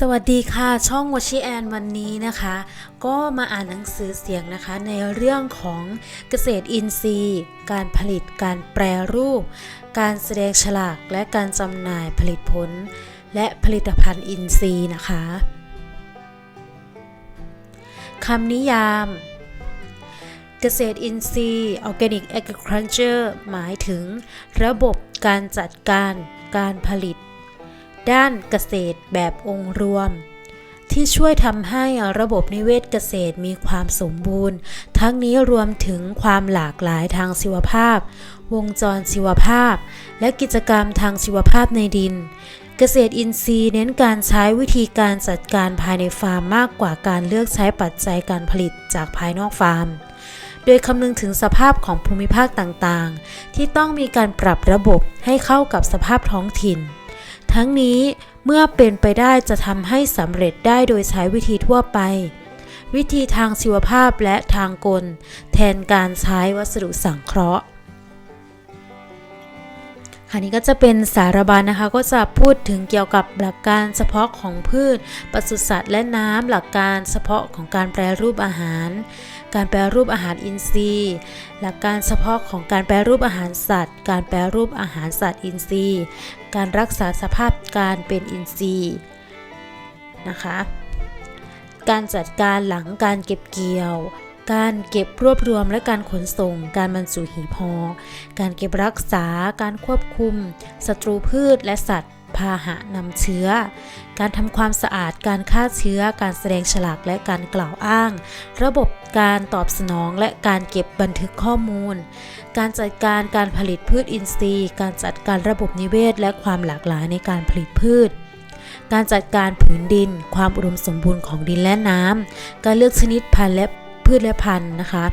สวัสดีค่ะช่องวชิแอนวันนี้นะคะ ก็มาอ่านหนังสือเสียงนะคะในเรื่องของเกษตรอินทรีย์ การผลิตการแปรรูป การแสดงฉลากและการจำหน่ายผลิตผล และผลิตภัณฑ์อินทรีย์นะคะคำนิยาม เกษตรอินทรีย์ Organic Agriculture หมายถึง ระบบการจัดการการผลิต ด้านเกษตรแบบองค์รวม ที่ช่วยทำให้ระบบนิเวศเกษตรมีความสมบูรณ์ ทั้งนี้รวมถึงความหลากหลายทางชีวภาพ วงจรชีวภาพ และกิจกรรมทางชีวภาพในดิน เกษตรอินทรีย์เน้นการใช้วิธีการจัดการภายในฟาร์มมากกว่าการเลือกใช้ปัจจัยการผลิตจากภายนอกฟาร์มโดยคำนึงถึงสภาพของภูมิภาคต่างๆ ที่ต้องมีการปรับระบบให้เข้ากับสภาพท้องถิ่น ทั้งนี้เมื่อเป็นไปได้จะทำให้สำเร็จได้โดยใช้วิธีทั่วไป วิธีทางชีวภาพและทางกล แทนการใช้วัสดุสังเคราะห์อันนี้ก็จะเป็นสารบัญนะคะก็จะพูดถึงเกี่ยวกับหลักการเฉพาะของพืชปศุสัตว์และน้ำหลักการเฉพาะของการแปรรูปอาหาร การแปรรูปอาหารอินทรีย์ หลักการเฉพาะของการแปรรูปอาหารสัตว์ การแปรรูปอาหารสัตว์อินทรีย์ การรักษาสภาพการเป็นอินทรีย์นะคะการจัดการหลังการเก็บเกี่ยว การเก็บรวบรวมและการขนส่ง การบรรจุหีพอ การเก็บรักษา การควบคุมศัตรูพืชและสัตว์ พาหะนำเชื้อ การทำความสะอาด การฆ่าเชื้อ การแสดงฉลากและการกล่าวอ้าง ระบบการตอบสนองและการเก็บบันทึกข้อมูล การจัดการการผลิตพืชอินทรีย์ การจัดการระบบนิเวศ และความหลากหลายในการผลิตพืชการจัดการผืนดิน ความอุดมสมบูรณ์ของดินและน้ำ การเลือกชนิดพันธุ์และพืชและพันธุ์นะคะ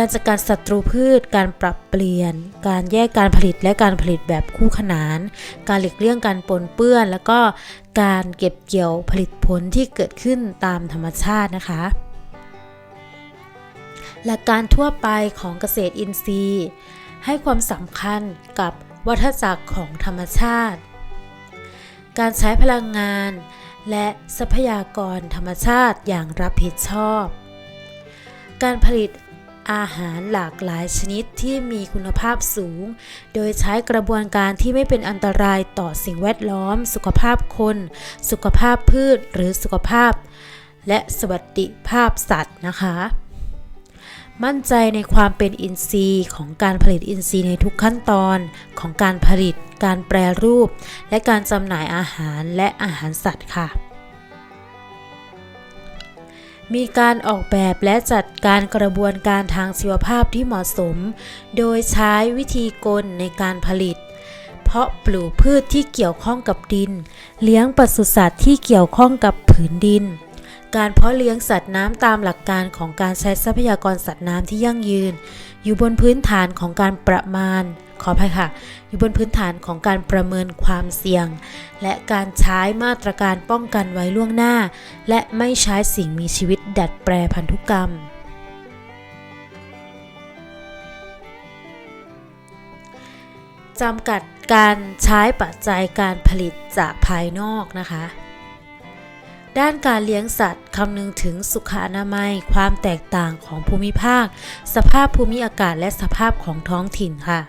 การจัดการศัตรูพืช การปรับเปลี่ยน การแยกการผลิตและการผลิตแบบคู่ขนาน การหลีกเลี่ยงการปนเปื้อน แล้วก็การเก็บเกี่ยวผลิตผลที่เกิดขึ้นตามธรรมชาตินะคะ หลักการทั่วไปของเกษตรอินทรีย์ ให้ความสำคัญกับวัฏจักรของธรรมชาติ การใช้พลังงาน และทรัพยากรธรรมชาติอย่างรับผิดชอบ การผลิต อาหารหลากหลายชนิดที่มีคุณภาพสูง โดยใช้กระบวนการที่ไม่เป็นอันตรายต่อสิ่งแวดล้อม สุขภาพคน สุขภาพพืชหรือสุขภาพ และสวัสดิภาพสัตว์นะคะ มั่นใจในความเป็นอินทรีย์ของการผลิตอินทรีย์ในทุกขั้นตอนของการผลิต การแปรรูป และการจำหน่ายอาหารและอาหารสัตว์ค่ะ มีการออกแบบและจัดการกระบวนการทางชีวภาพที่เหมาะสม โดยใช้วิธีกลในการผลิต เพาะปลูกพืชที่เกี่ยวข้องกับดิน เลี้ยงปศุสัตว์ที่เกี่ยวข้องกับผืนดิน การเพาะเลี้ยงสัตว์น้ำตามหลักการของการใช้ทรัพยากรสัตว์น้ำที่ยั่งยืน อยู่บนพื้นฐานของการประมาณ ขออภัยค่ะ อยู่บนพื้นฐานของการประเมินความเสี่ยง และการใช้มาตรการป้องกันไว้ล่วงหน้า และไม่ใช้สิ่งมีชีวิตดัดแปรพันธุกรรมจำกัดการใช้ปัจจัยการผลิตจากภายนอกนะคะ ด้านการเลี้ยงสัตว์คำนึงถึงสุขอนามัย ความแตกต่างของภูมิภาค สภาพภูมิอากาศและสภาพของท้องถิ่นค่ะ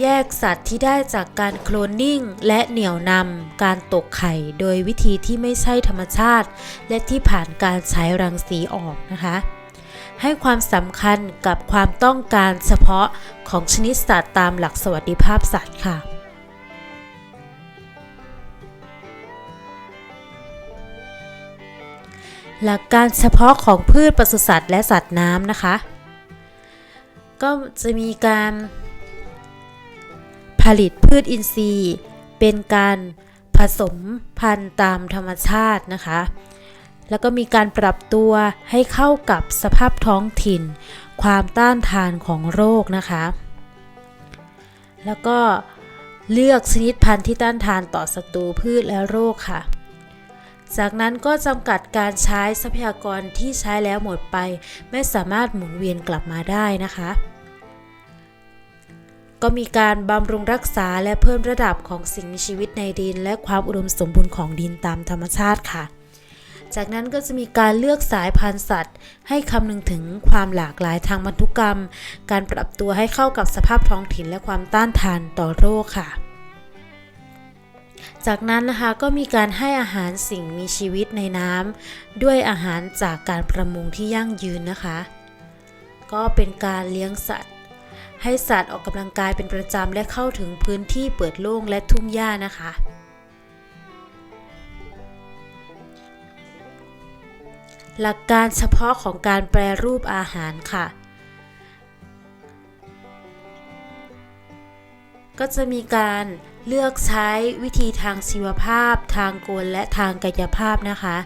แยกสัตว์ที่ได้จากการโคลนนิ่ง และเหนี่ยวนำการตกไข่โดยวิธีที่ไม่ใช่ธรรมชาติ และที่ผ่านการใช้รังสีออกนะคะให้ความสำคัญกับความต้องการเฉพาะของชนิดสัตว์ตามหลักสวัสดิภาพสัตว์ค่ะ หลักการเฉพาะของพืชปศุสัตว์และสัตว์น้ำนะคะ ก็จะมีการผลิตพืชอินทรีย์ เป็นการผสมพันธุ์ตามธรรมชาตินะคะ แล้วก็มีการปรับตัวให้เข้ากับสภาพท้องถิ่น ความต้านทานของโรคนะคะ แล้วก็เลือกชนิดพันธุ์ที่ต้านทานต่อศัตรูพืชและโรคค่ะ จากนั้นก็จำกัดการใช้ทรัพยากรที่ใช้แล้วหมดไป ไม่สามารถหมุนเวียนกลับมาได้นะคะ ก็มีการบำรุงรักษาและเพิ่มระดับของสิ่งมีชีวิตในดิน และความอุดมสมบูรณ์ของดินตามธรรมชาติค่ะ จากนั้นก็จะมีการเลือกสายพันธุ์สัตว์ ให้คำนึงถึงความหลากหลายทางพันธุกรรม การปรับตัวให้เข้ากับสภาพท้องถิ่นและความต้านทานต่อโรคค่ะ จากนั้นนะคะก็มีการให้อาหารสิ่งมีชีวิตในน้ำด้วยอาหารจากการประมงที่ยั่งยืนนะคะ ก็เป็นการเลี้ยงสัตว์ ให้สัตว์ออกกำลังกายเป็นประจำและเข้าถึงพื้นที่เปิดโล่งและทุ่งหญ้านะคะหลักการเฉพาะของการแปรรูปอาหารค่ะ ก็จะมีการ เลือกใช้วิธีทางชีวภาพ ทางกลและทางกายภาพนะคะ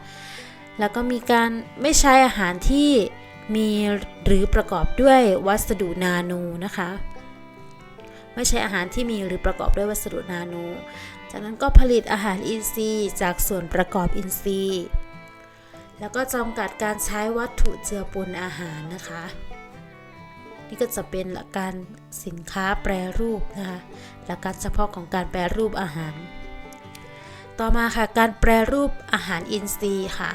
แล้วก็มีการไม่ใช้อาหารที่มีหรือประกอบด้วยวัสดุนาโนนะคะ ไม่ใช่อาหารที่มีหรือประกอบด้วยวัสดุนาโน จากนั้นก็ผลิตอาหารอินทรีย์ จากส่วนประกอบอินทรีย์ แล้วก็จำกัดการใช้วัตถุเจือปนอาหารนะคะ นี่ก็จะเป็นหลักการสินค้าแปรรูปนะคะ หลักการเฉพาะของการแปรรูปอาหาร ต่อมาค่ะการแปรรูปอาหารอินทรีย์ค่ะ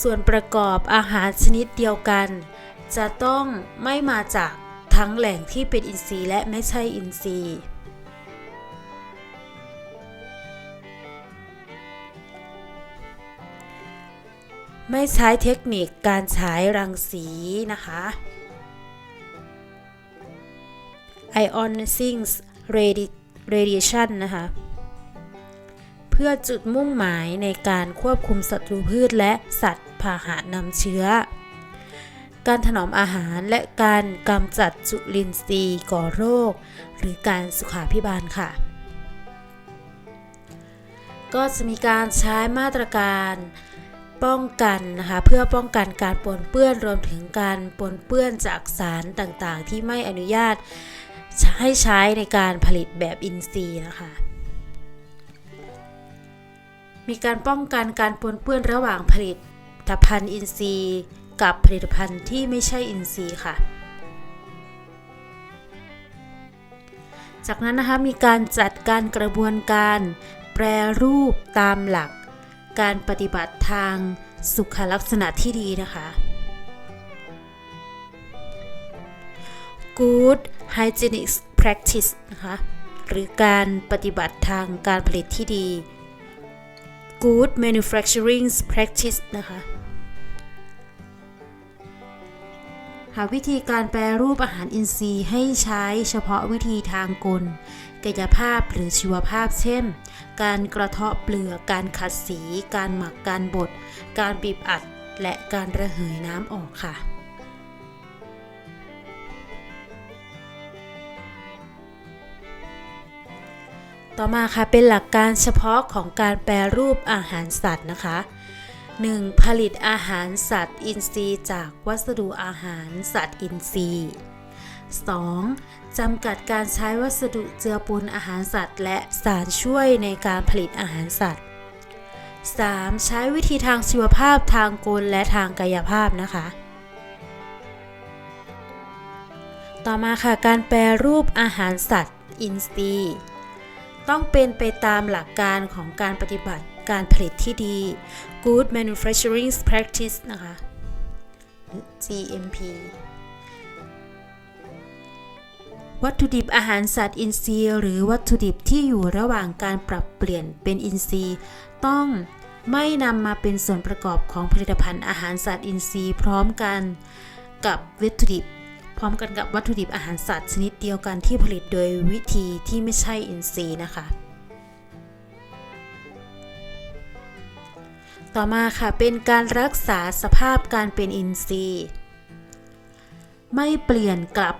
ส่วนประกอบอาหารชนิดเดียวกัน จะต้องไม่มาจากทั้งแหล่งที่เป็นอินทรีย์และไม่ใช่อินทรีย์ ไม่ใช้เทคนิคการฉายรังสีนะคะ ionizing radiation นะคะ เพื่อจุดมุ่งหมายในการควบคุมศัตรูพืชและสัตว์พาหะนำเชื้อ การถนอมอาหารและการกำจัดจุลินทรีย์ก่อโรค หรือการสุขาพิบาลค่ะ ก็จะมีการใช้มาตรการ ป้องกันนะคะเพื่อป้องกันการปนเปื้อนรวมถึงการปนเปื้อนจากสารต่างๆ ที่ไม่อนุญาตให้ใช้ในการผลิตแบบอินทรีย์นะคะ มีการป้องกันการปนเปื้อนระหว่างผลิตภัณฑ์อินทรีย์ กับผลิตภัณฑ์ที่ไม่ใช่อินทรีย์ค่ะ จากนั้นนะคะมีการจัดการกระบวนการแปรรูปตามหลัก การปฏิบัติทางสุขลักษณะที่ดีนะคะ Good Hygienic Practice นะคะ หรือการปฏิบัติทางการผลิตที่ดี Good Manufacturing Practice นะคะ หาวิธีการแปรรูปอาหารอินทรีย์ให้ใช้เฉพาะวิธีทางกล กายภาพหรือชีวภาพเช่น การกระเทาะเปลือก การขัดสี การหมัก การบด การบีบอัด และการระเหยน้ำออกค่ะ ต่อมาค่ะเป็นหลักการเฉพาะของการแปรรูปอาหารสัตว์นะคะ 1. ผลิตอาหารสัตว์อินทรีย์จากวัสดุอาหารสัตว์อินทรีย์ 2. จำกัดการใช้วัสดุเจือปนอาหารสัตว์ และสารช่วยในการผลิตอาหารสัตว์ 3. ใช้วิธีทางชีวภาพทางกลและทางกายภาพนะคะ ต่อมาค่ะการแปรรูปอาหารสัตว์ อินทรีย์ต้องเป็นไปตามหลักการของการปฏิบัติการผลิตที่ดี Good Manufacturing Practice นะคะ GMP วัตถุดิบอาหารสัตว์อินทรีย์ หรือวัตถุดิบที่อยู่ระหว่างการปรับเปลี่ยนเป็นอินทรีย์ ต้องไม่นำมาเป็นส่วนประกอบของผลิตภัณฑ์อาหารสัตว์อินทรีย์ พร้อมกันกับวัตถุดิบ พร้อมกันกับวัตถุดิบอาหารสัตว์ชนิดเดียวกันที่ผลิตโดยวิธีที่ไม่ใช่อินทรีย์นะคะ ต่อมาค่ะเป็นการรักษาสภาพการเป็นอินทรีย์ ไม่เปลี่ยนกลับ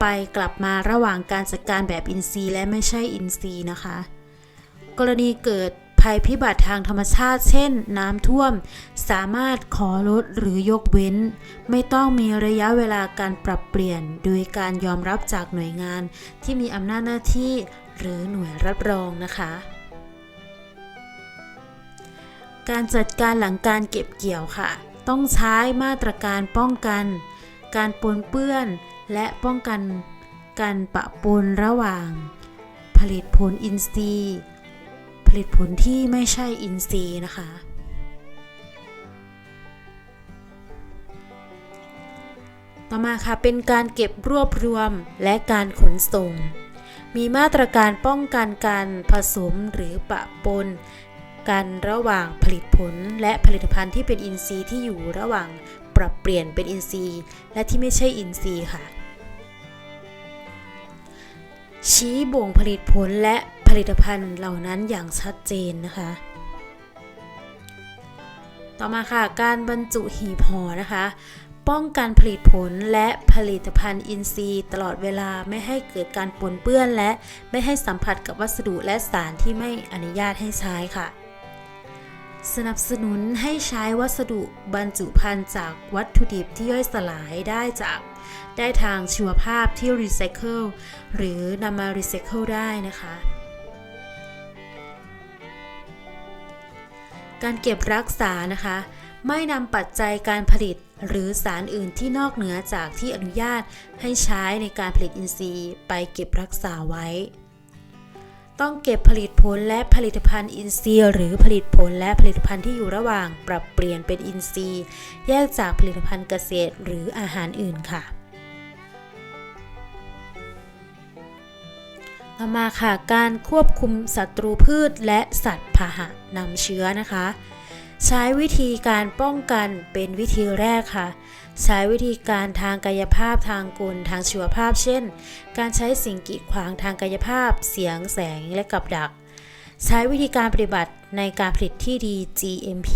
ไปกลับมาระหว่างการจัดการแบบอินทรีย์และไม่ใช่อินทรีย์นะคะ กรณีเกิดภัยพิบัติทางธรรมชาติ เช่น น้ำท่วม สามารถขอลดหรือยกเว้น ไม่ต้องมีระยะเวลาการปรับเปลี่ยน โดยการยอมรับจากหน่วยงานที่มีอำนาจหน้าที่ หรือหน่วยรับรองนะคะ การจัดการหลังการเก็บเกี่ยวค่ะ ต้องใช้มาตรการป้องกัน การปนเปื้อน และป้องกันการปะปนระหว่าง ผลิตผลอินทรีย์ ผลิตผลที่ไม่ใช่อินทรีย์นะคะ ต่อมาค่ะเป็นการเก็บรวบรวมและการขนส่ง มีมาตรการป้องกันการผสมหรือปะปนกันระหว่างผลิตผลและผลิตภัณฑ์ที่เป็นอินทรีย์ที่อยู่ระหว่าง ปรับเปลี่ยนเป็นอินทรีย์ และที่ไม่ใช่อินทรีย์ค่ะ ชี้บ่งผลิตผลและผลิตภัณฑ์เหล่านั้นอย่างชัดเจนนะคะ ต่อมาค่ะ การบรรจุหีบห่อนะคะ ป้องกันผลิตผลและผลิตภัณฑ์อินทรีย์ ตลอดเวลาไม่ให้เกิดการปนเปื้อน และไม่ให้สัมผัสกับวัสดุและสารที่ไม่อนุญาตให้ใช้ค่ะ สนับสนุนให้ใช้วัสดุบรรจุภัณฑ์จากวัตถุดิบที่ย่อยสลายได้จาก ได้ทางชีวภาพที่รีไซเคิลหรือนำมารีไซเคิลได้นะคะ การเก็บรักษานะคะ ไม่นำปัจจัยการผลิตหรือสารอื่นที่นอกเหนือจากที่อนุญาตให้ใช้ในการผลิตอินทรีย์ไปเก็บรักษาไว้ ต้องเก็บผลิตผลและผลิตภัณฑ์อินทรีย์ หรือผลิตผลและผลิตภัณฑ์ที่อยู่ระหว่างปรับเปลี่ยนเป็นอินทรีย์ แยกจากผลิตภัณฑ์เกษตรหรืออาหารอื่นค่ะ ต่อมาค่ะการควบคุมศัตรูพืชและสัตว์พาหะนำเชื้อนะคะ ใช้วิธีการป้องกันเป็นวิธีแรกค่ะ ใช้วิธีการทางกายภาพทางกุลทางชีวภาพ เช่น การใช้สิ่งกีดขวางทางกายภาพ เสียงแสงและกับดัก ใช้วิธีการปฏิบัติในการผลิตที่ดี GMP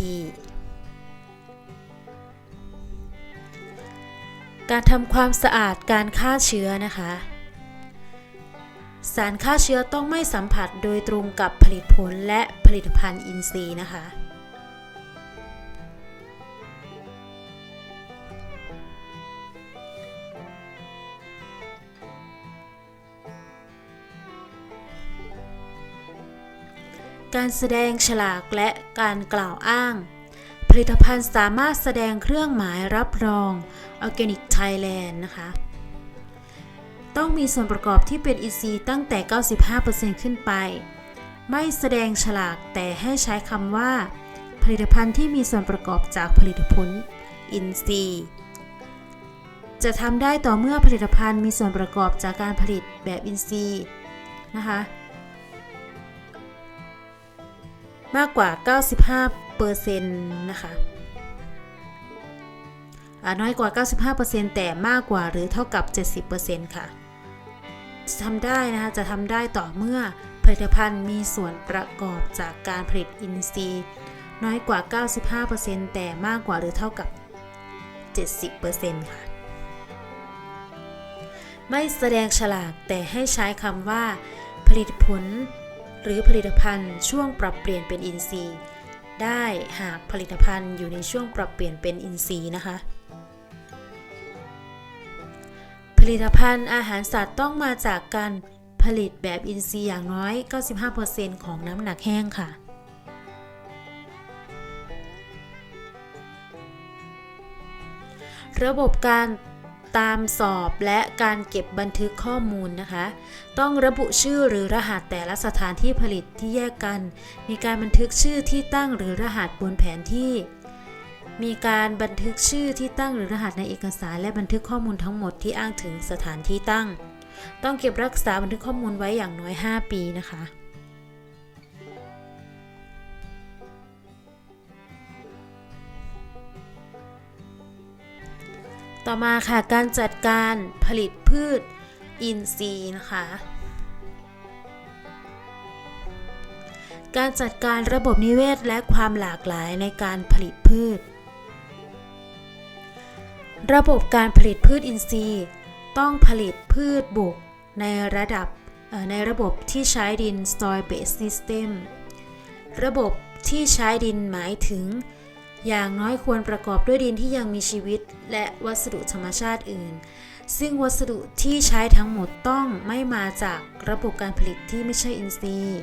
การทำความสะอาดการฆ่าเชื้อนะคะ สารฆ่าเชื้อต้องไม่สัมผัสโดยตรงกับผลิตผลและผลิตภัณฑ์อินทรีย์นะคะ การแสดงฉลากและการกล่าวอ้าง ผลิตภัณฑ์สามารถแสดงเครื่องหมายรับรอง Organic Thailand นะคะ ต้องมีส่วนประกอบที่เป็นอินทรีย์ตั้งแต่ 95%ขึ้นไป ไม่แสดงฉลากแต่ให้ใช้คำว่า ผลิตภัณฑ์ที่มีส่วนประกอบจากผลิตผลอินทรีย์จะทำได้ต่อเมื่อผลิตภัณฑ์มีส่วนประกอบจากการผลิตแบบอินทรีย์นะคะ มากกว่า 95%นะคะน้อยกว่า 95%แต่มากกว่าหรือเท่ากับ 70%ค่ะจะทำได้นะคะจะทำได้ต่อเมื่อผลิตภัณฑ์มีส่วนประกอบจากการผลิตอินทรีย์ น้อยกว่า 95%แต่มากกว่าหรือเท่ากับ 70%ค่ะ ไม่แสดงฉลากแต่ให้ใช้คำว่า ผลิตผล หรือผลิตภัณฑ์ช่วงปรับเปลี่ยนเป็นอินทรีย์ ได้หากผลิตภัณฑ์อยู่ในช่วงปรับเปลี่ยนเป็นอินทรีย์นะคะ ผลิตภัณฑ์อาหารสัตว์ต้องมาจากการผลิตแบบอินทรีย์อย่างน้อย 95%ของน้ำหนักแห้งค่ะ ระบบการ ตามสอบและการเก็บบันทึกข้อมูลนะคะ ต้องระบุชื่อหรือรหัสแต่ละสถานที่ผลิตที่แยกกัน มีการบันทึกชื่อที่ตั้งหรือรหัสบนแผนที่ มีการบันทึกชื่อที่ตั้งหรือรหัสในเอกสาร และบันทึกข้อมูลทั้งหมดที่อ้างถึงสถานที่ตั้ง ต้องเก็บรักษาบันทึกข้อมูลไว้อย่างน้อย 5 ปีนะคะ ต่อมาค่ะการจัดการผลิตพืชอินทรีย์นะคะการจัดการระบบนิเวศและความหลากหลายในการผลิตพืช ระบบการผลิตพืชอินทรีย์ ต้องผลิตพืชบุกในระดับในระบบที่ใช้ดิน soil based system ระบบที่ใช้ดินหมายถึง อย่างน้อยควรประกอบด้วยดินที่ยังมีชีวิต และวัสดุธรรมชาติอื่น ซึ่งวัสดุที่ใช้ทั้งหมดต้องไม่มาจากระบบการผลิตที่ไม่ใช่อินทรีย์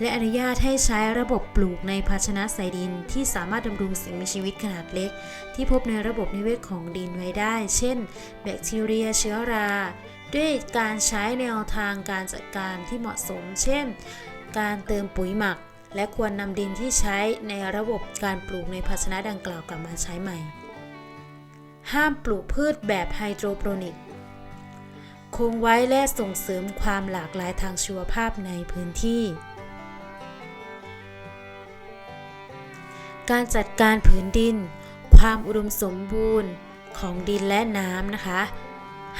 และอนุญาตให้ใช้ระบบปลูกในภาชนะใส่ดินที่สามารถดำรงสิ่งมีชีวิตขนาดเล็ก ที่พบในระบบนิเวศของดินไว้ได้ เช่น แบคทีเรียเชื้อรา ด้วยการใช้แนวทางการจัดการที่เหมาะสม เช่น การเติมปุ๋ยหมัก และควรนำดินที่ใช้ในระบบการปลูกในภาชนะดังกล่าวกลับมาใช้ใหม่ ห้ามปลูกพืชแบบไฮโดรโปรนิก คงไว้และส่งเสริมความหลากหลายทางชีวภาพในพื้นที่ การจัดการผืนดิน ความอุดมสมบูรณ์ของดินและน้ำนะคะ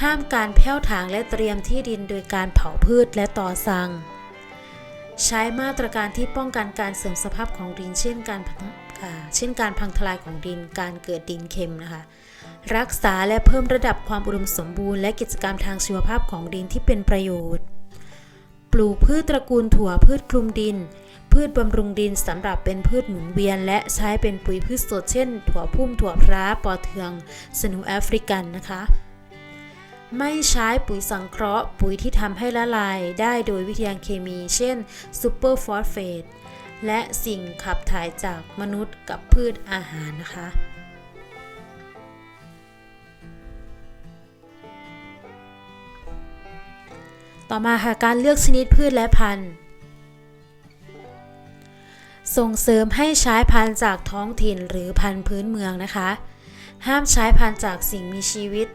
ห้ามการแผ้วถางและเตรียมที่ดินโดยการเผาพืชและต่อสั่ง ใช้มาตรการที่ป้องกันการเสื่อมสภาพของดิน เช่นการพังอ่าเช่นการพังทลายของดิน การเกิดดินเค็มนะคะรักษาและเพิ่มระดับความอุดมสมบูรณ์และกิจกรรมทางชีวภาพของดินที่เป็นประโยชน์ ปลูกพืชตระกูลถั่วพืชคลุมดิน พืชบำรุงดินสำหรับเป็นพืชหมุนเวียน และใช้เป็นปุ๋ยพืชสดเช่น ถั่วพุ่มถั่วพร้าปอเทือง สนูแอฟริกันนะคะ ไม่ใช้ปุ๋ยสังเคราะห์ ปุ๋ยที่ทำให้ละลายได้โดยวิธีเคมี เช่นซูเปอร์ฟอสเฟตและสิ่งขับถ่ายจากมนุษย์กับพืชอาหารนะคะ ต่อมาค่ะการเลือกชนิดพืชและพันธุ์ส่งเสริมให้ใช้พันธุ์จากท้องถิ่นหรือพันธุ์พื้นเมืองนะคะ ห้ามใช้พันธุ์จากสิ่งมีชีวิต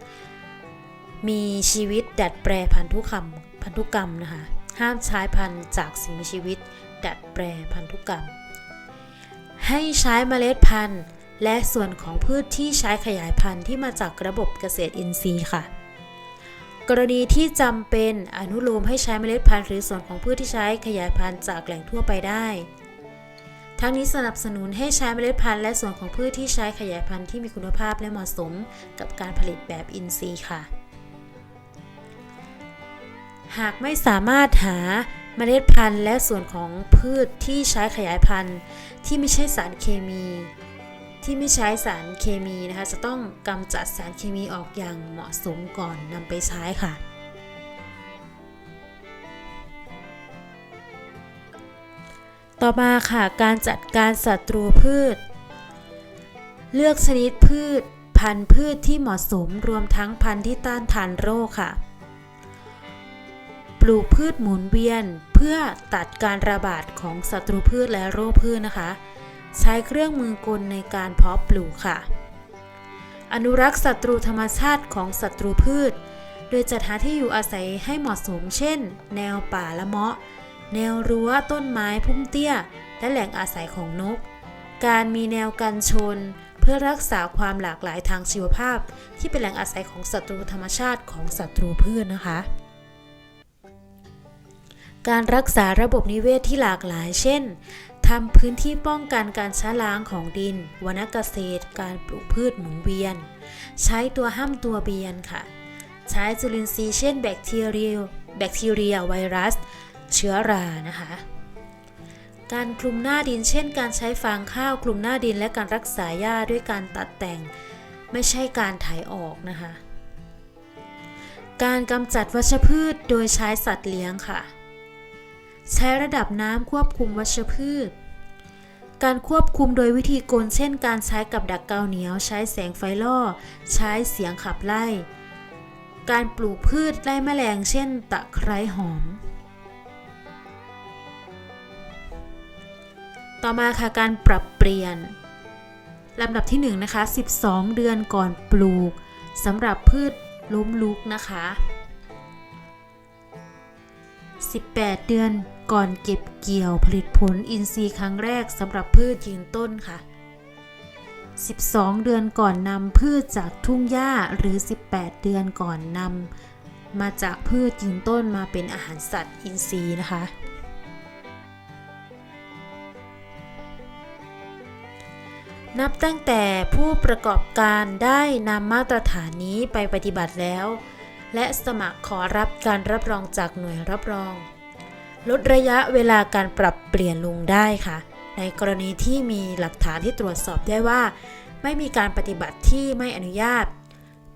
มีชีวิตดัดแปลพันธุกรรมพันธุกรรมนะคะห้ามใช้พันธุ์จากสิ่งมีชีวิต ดัดแปลพันธุกรรม ให้ใช้เมล็ดพันธุ์ และส่วนของพืชที่ใช้ขยายพันธุ์ที่มาจากระบบเกษตรอินทรีย์ค่ะ กรณีที่จำเป็นอนุโลมให้ใช้เมล็ดพันธุ์หรือส่วนของพืชที่ใช้ขยายพันธุ์จากแหล่งทั่วไปได้ทั้งนี้สนับสนุนให้ใช้เมล็ดพันธุ์และส่วนของพืชที่ใช้ขยายพันธุ์ที่มีคุณภาพและเหมาะสมกับการผลิตแบบอินทรีย์ค่ะ หากไม่สามารถหาเมล็ดพันธุ์และส่วนของพืชที่ใช้ขยายพันธุ์ ที่ไม่ใช่สารเคมี ที่ไม่ใช้สารเคมีนะคะจะต้องกำจัดสารเคมีออกอย่างเหมาะสมก่อนนำไปใช้ค่ะ ต่อมาค่ะการจัดการศัตรูพืช เลือกชนิดพืช พันธุ์พืชที่เหมาะสมรวมทั้งพันธุ์ที่ต้านทานโรคค่ะ ปลูกพืชหมุนเวียน เพื่อตัดการระบาดของศัตรูพืชและโรคพืชนะคะ ใช้เครื่องมือกลในการเพาะปลูกค่ะ อนุรักษ์ศัตรูธรรมชาติของศัตรูพืช โดยจัดหาที่อยู่อาศัยให้เหมาะสม เช่น แนวป่าละเมาะ แนวรั้วต้นไม้พุ่มเตี้ย และแหล่งอาศัยของนก การมีแนวกันชนเพื่อรักษาความหลากหลายทางชีวภาพ ที่เป็นแหล่งอาศัยของศัตรูธรรมชาติของศัตรูพืชนะคะ การรักษาระบบนิเวศที่หลากหลาย เช่นทำพื้นที่ป้องกันการช้าล้างของดินวรรณเกษตร การปลูกพืชหมุนเวียน ใช้ตัวห้ามตัวเบียนค่ะ ใช้จุลินทรีย์เช่นแบคทีเรีย แบคทีเรีย ไวรัส เชื้อรานะคะ การคลุมหน้าดิน เช่น การใช้ฟางข้าวคลุมหน้าดินและการรักษาหญ้าด้วยการตัดแต่ง ไม่ใช่การไถออกนะคะ การกำจัดวัชพืชโดยใช้สัตว์เลี้ยงค่ะ ใช้ระดับน้ำควบคุมวัชพืช การควบคุมโดยวิธีกล เช่น การใช้กับดักกาวเหนียว ใช้แสงไฟล่อ ใช้เสียงขับไล่ การปลูกพืชไล่แมลง เช่น ตะไคร้หอม ต่อมาค่ะการปรับเปลี่ยนลำดับที่1นะคะ 12 เดือนก่อนปลูกสำหรับพืชล้มลุกนะคะ 18 เดือนก่อนเก็บเกี่ยวผลิตผลอินทรีย์ครั้งแรกสำหรับพืชยืนต้นค่ะ 12 เดือนก่อนนำพืชจากทุ่งหญ้าหรือ 18 เดือนก่อนนำมาจากพืชยืนต้นมาเป็นอาหารสัตว์อินทรีย์นะคะ นับตั้งแต่ผู้ประกอบการได้นำมาตรฐานนี้ไปปฏิบัติแล้ว และสมัครขอรับการรับรองจากหน่วยรับรอง ลดระยะเวลาการปรับเปลี่ยนลงได้ค่ะ ในกรณีที่มีหลักฐานที่ตรวจสอบได้ว่า ไม่มีการปฏิบัติที่ไม่อนุญาต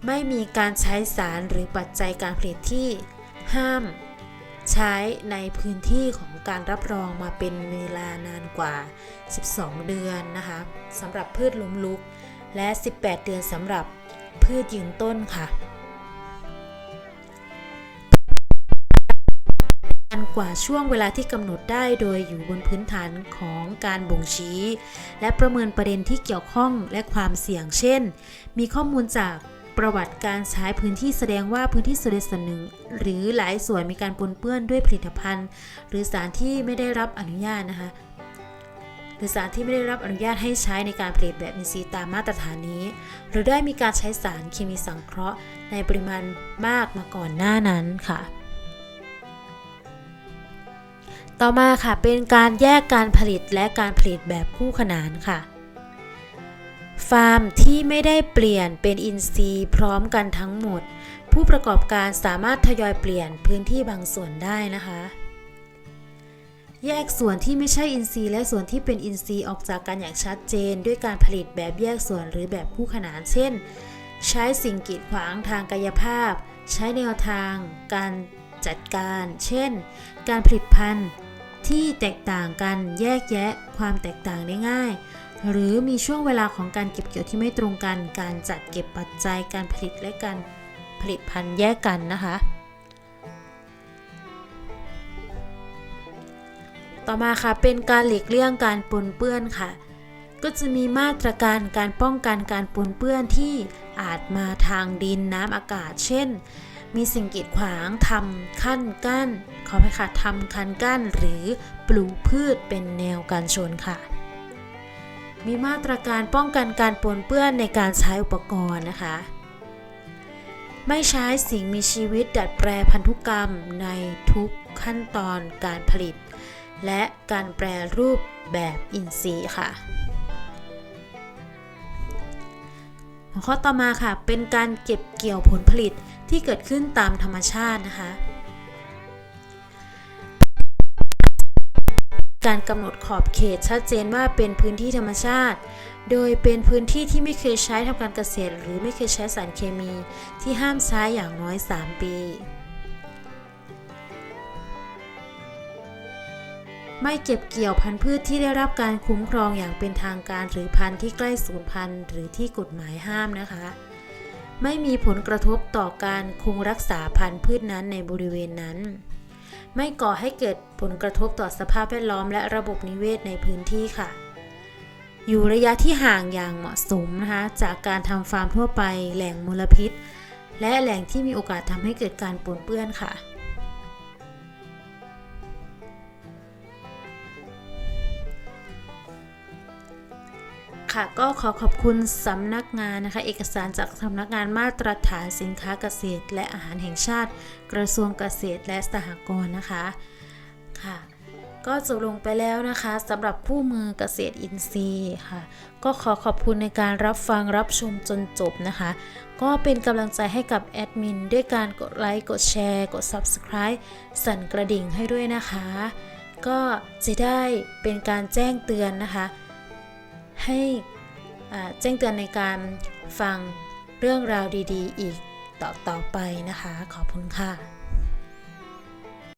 ไม่มีการใช้สารหรือปัจจัยการผลิตที่ ห้าม ใช้ในพื้นที่ของการรับรองมาเป็นเวลานานกว่า 12 เดือนนะคะสำหรับพืชล้มลุก และ 18 เดือนสำหรับพืชยืนต้นค่ะ นานกว่าช่วงเวลาที่กำหนดได้โดยอยู่บนพื้นฐานของการบ่งชี้ และประเมินประเด็นที่เกี่ยวข้องและความเสี่ยง เช่น มีข้อมูลจากประวัติการใช้พื้นที่แสดงว่าพื้นที่ส่วนใดส่วนหนึ่ง หรือหลายส่วนมีการปนเปื้อนด้วยผลิตภัณฑ์ หรือสารที่ไม่ได้รับอนุญาตนะคะหรือสารที่ไม่ได้รับอนุญาตให้ใช้ในการผลิตแบบอินทรีย์ตามมาตรฐานนี้ หรือได้มีการใช้สารเคมีสังเคราะห์ในปริมาณมากมาก่อนหน้านั้นค่ะ ต่อมาค่ะเป็นการแยกการผลิตและการผลิตแบบคู่ขนานค่ะ ฟาร์มที่ไม่ได้เปลี่ยนเป็นอินทรีย์พร้อมกันทั้งหมด ผู้ประกอบการสามารถทยอยเปลี่ยนพื้นที่บางส่วนได้นะคะ แยกส่วนที่ไม่ใช่อินทรีย์และส่วนที่เป็นอินทรีย์ออกจากกันอย่างชัดเจน ด้วยการผลิตแบบแยกส่วนหรือแบบคู่ขนาน เช่น ใช้สิ่งกีดขวางทางกายภาพ ใช้แนวทาง การจัดการ เช่น การผลิตภัณฑ์ ที่แตกต่างกันแยกแยะความแตกต่างได้ง่าย หรือมีช่วงเวลาของการเก็บเกี่ยวที่ไม่ตรงกัน การจัดเก็บปัจจัยการผลิตและการผลิตภัณฑ์แยกกันนะคะ ต่อมาค่ะเป็นการหลีกเลี่ยงการปนเปื้อนค่ะ ก็จะมีมาตรการการป้องกันการปนเปื้อนที่อาจมาทางดินน้ำอากาศ เช่น มีสิ่งกีดขวางทำขั้นกั้น ขอไปค่ะทำคันกั้น หรือปลูกพืชเป็นแนวการชนค่ะ มีมาตรการป้องกันการปนเปื้อนในการใช้อุปกรณ์นะคะ ไม่ใช้สิ่งมีชีวิตดัดแปลพันธุกรรมในทุกขั้นตอนการผลิต และการแปรรูปแบบอินทรีย์ค่ะข้อต่อมาค่ะ เป็นการเก็บเกี่ยวผลผลิต ที่เกิดขึ้นตามธรรมชาตินะคะ การกำหนดขอบเขตชัดเจนว่าเป็นพื้นที่ธรรมชาติ โดยเป็นพื้นที่ที่ไม่เคยใช้ทำการเกษตร หรือไม่เคยใช้สารเคมีที่ห้ามใช้อย่างน้อย 3 ปีไม่เก็บเกี่ยวพันธุ์พืชที่ได้รับการคุ้มครองอย่างเป็นทางการหรือพันธุ์ที่ใกล้สูญพันธุ์หรือที่กฎหมายห้ามนะคะ ไม่มีผลกระทบต่อการคงรักษาพันธุ์พืชนั้นในบริเวณนั้น ไม่ก่อให้เกิดผลกระทบต่อสภาพแวดล้อมและระบบนิเวศในพื้นที่ค่ะ อยู่ระยะที่ห่างอย่างเหมาะสมนะคะจากการทำฟาร์มทั่วไป แหล่งมลพิษ และแหล่งที่มีโอกาสทำให้เกิดการปนเปื้อนค่ะ ค่ะ ก็ขอขอบคุณสำนักงานนะคะ เอกสารจากสำนักงานมาตรฐานสินค้าเกษตร และอาหารแห่งชาติ กระทรวงเกษตรและสหกรณ์นะคะค่ะก็จบลงไปแล้วนะคะสำหรับคู่มือเกษตรอินทรีย์ค่ะ ก็ขอขอบคุณในการรับฟังรับชมจนจบนะคะ ก็เป็นกำลังใจให้กับแอดมินด้วยการกดไลค์ กดแชร์ กด Subscribe สั่นกระดิ่งให้ด้วยนะคะ ก็จะได้เป็นการแจ้งเตือนนะคะ ให้แจ้งเตือนในการฟังเรื่องราวดีๆ อีกต่อๆไปนะคะ ขอบคุณค่ะ